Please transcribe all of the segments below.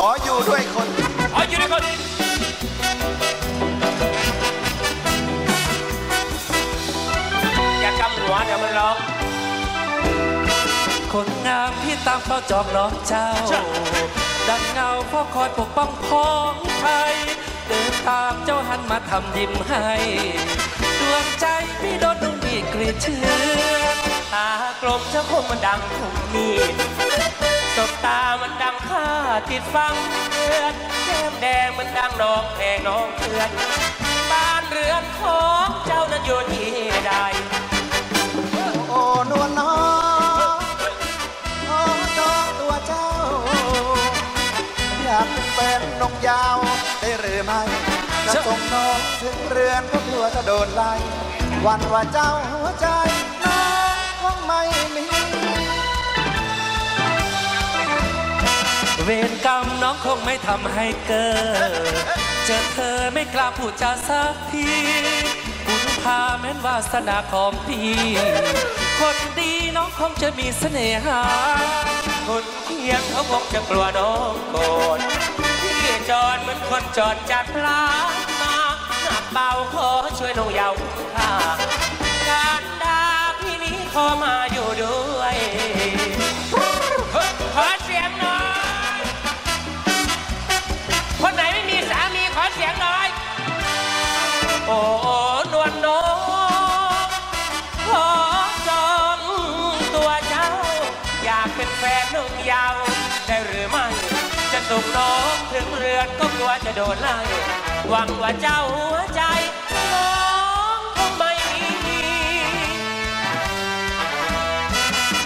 ขออยู่ด้วยคน ขออยู่ด้วยคนอย่ากำหัวเดี๋ยวมันร้องคนงามที่ตามเฝ้าจองน้องเจ้า ดังเงาเฝ้าคอยปกป้องพ้องไทย เดินตามเจ้าหันมาทำยิ้มให้ ดวงใจพี่โดนดวงมีกรีดเชื่อตากลมเจ้าคมมันดังคมมี บตามันดังข้าติดฟังเลือดแก้มแดงมันดังน้องแพงน้องเพื่อนบ้านเรือนของเจ้านั้นอยู่ที่ใดโอ้นวลน้องขอจองตัวเจ้า อยากเป็นนนงยาวได้หรือไม่จะส่งน้องถึงเรือนก็กลัวจะโดนไล่วันว่าเจ้าหัวใจน้องคงไม่มี เวรกรรมน้องคงไม่ทำให้เกิด เจอเธอไม่กล้าพูดจาสักทีคุณพาแม้นวาสนาของพี่ คนดีน้องคงจะมีเสน่หา คนเคียงเขาคงจะกลัวน้องโกรธพี่จอดเหมือนคนจอดจัดปลามาหนักเบาขอช่วยน้องเยาวข้า โอ้นวลน้องขอจองตัวเจ้า อยากเป็นแฟนนุ่งยาว ได้หรือไม่ จะส่งน้องถึงเรือนก็กลัวจะโดนไล่หวังว่าเจ้าหัวใจน้องคงไม่มี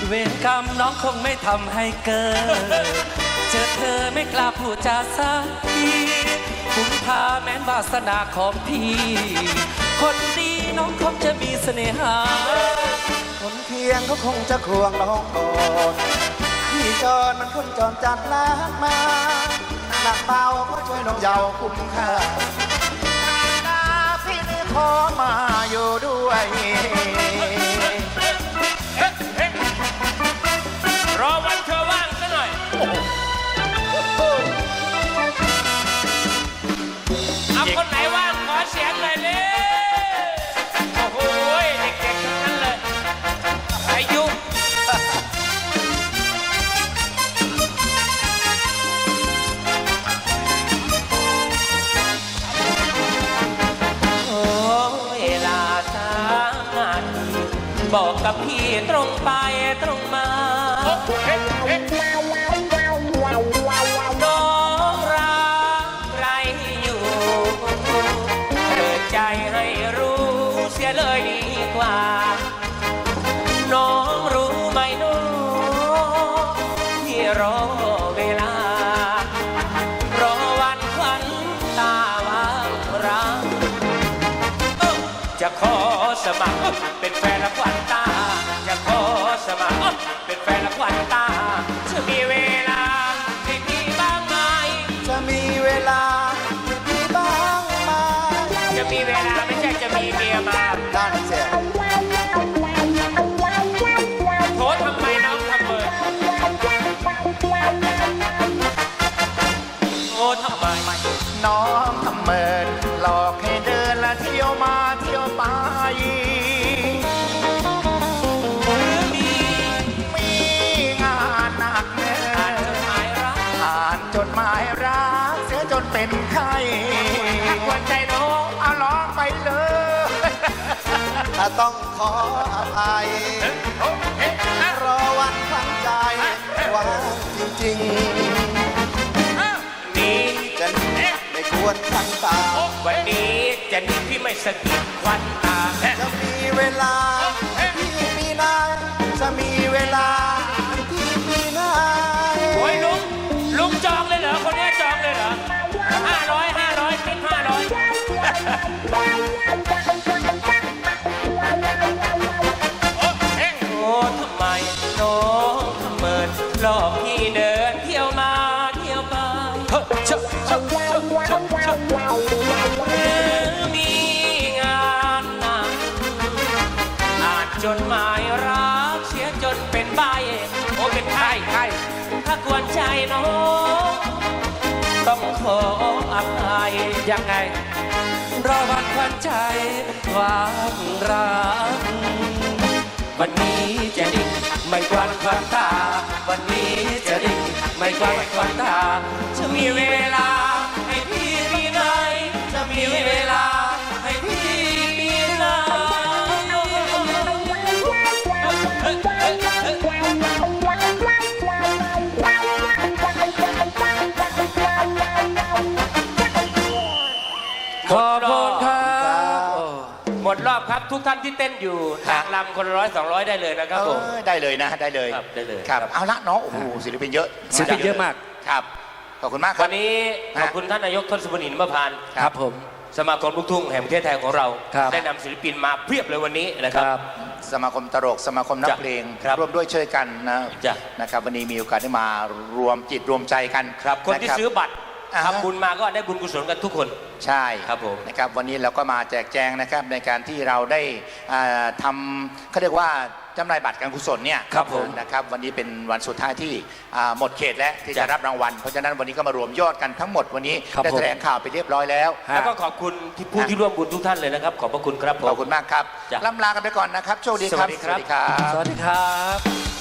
เวรกรรมน้องคงไม่ทำให้เกิด เจอเธอไม่กล้าพูดจาสักที คุณพาแม้นวาสนาของพี่ คนดีน้องคงจะมีเสน่หา คนเคียงเขาคงจะควงน้องก่อนพี่จอนมันคนจอนจัดลากมาหนักเบาก็ช่วยน้องเยาวคุ้มค่าหน้าพี่นี่ขอมาอยู่ด้วย บอกกับพี่ตรงไปตรงมาน้องรักใครอยู่เปิดใจให้รู้เสียเลยดีกว่า น้องรู้ไหมน้องที่รอ วันตา จะขอสมัครเป็นแฟนละควันตา จะมีเวลาให้พี่บ้างไหมจะมีเวลาให้พี่บ้างไหมจะมีเวลาไม่ใช่จะมีเมียมาด้านเสียโทษทำไมน้องทำเมินโอ้ทำไมน้องทำเมินหลอกให้ กเสียจนเป็นไข้ถ้ากวนใจน้องเอาร้องไปเลยถ้าต้องขออภัยรอวันครั้งใจว่างจริงนี่ๆจะไม่ควรทั้งตาวันนี้จะหนีพี่ไม่สะกิดควันตาจะมีเวลาที่มีนายจะมี โอ้ทำไมน้องทำเมินหลอกพี่เดินเที่ยวมาเที่ยวไปหรือมีงานหนักอ่านจดหมายรักเสียจนเป็นใบโอ้เป็นไข้ไข้ถ้ากวนใจน้อง ต้องขออภัยยังไงรอวันควันใจความรัก วันนี้จะดิ้งไม่ควันควันตา วันนี้จะดิ้งไม่ควันควันตาจะมีเวลา ทุกท่านที่เต้นอยู่ทางลำคนละร้อยสองร้อยได้เลยนะครับผม เออได้เลยนะได้เลยครับได้เลยครับครับเอาละน้องโอ้โหศิลปินเยอะศิลปินเยอะมากครับขอบคุณมากครัวับนนี้ขอบคุณท่านนายกทศพลหินมพานต์ครับผมสมาคมลูกทุ่งแห่งประเทศไทยของเราครับได้นำศิลปินมาเพียบเลยวันนี้นะครับ สมาคมตลกสมาคมนักจ้ะเพลงครับร่วมด้วยช่วยกันนะจ้ะนะครับวันนี้มีโอกาสได้มารวมจิตรวมใจกันครับคนที่ะรับซื้อบัตร อ่าฮะ ทำบุญมาก็ได้บุญกุศลกันทุกคน ใช่ครับผมนะครับวันนี้เราก็มาแจกแจงนะครับในการที่เราได้อ่าทำเขาเรียกว่าจำหน่ายบัตรการกุศลเนี่ยครับผมนะครับวันนี้เป็นวันสุดท้ายที่อ่าหมดเขตแล้วที่จ้ะจะรับรางวัล เพราะฉะนั้นวันนี้ก็มารวมยอดกันทั้งหมดวันนี้ครับได้ผม แถลงข่าวไปเรียบร้อยแล้วฮะแล้วก็ขอบคุณที่ผู้ที่ร่วมบุญทุกท่านเลยนะครับ ขอบพระคุณครับผมขอบคุณมากครับจ้ะ ล่ำลากันไปก่อนนะครับโชคดีครับ สวัสดีครับ สวัสดีครับสวัสดีครับ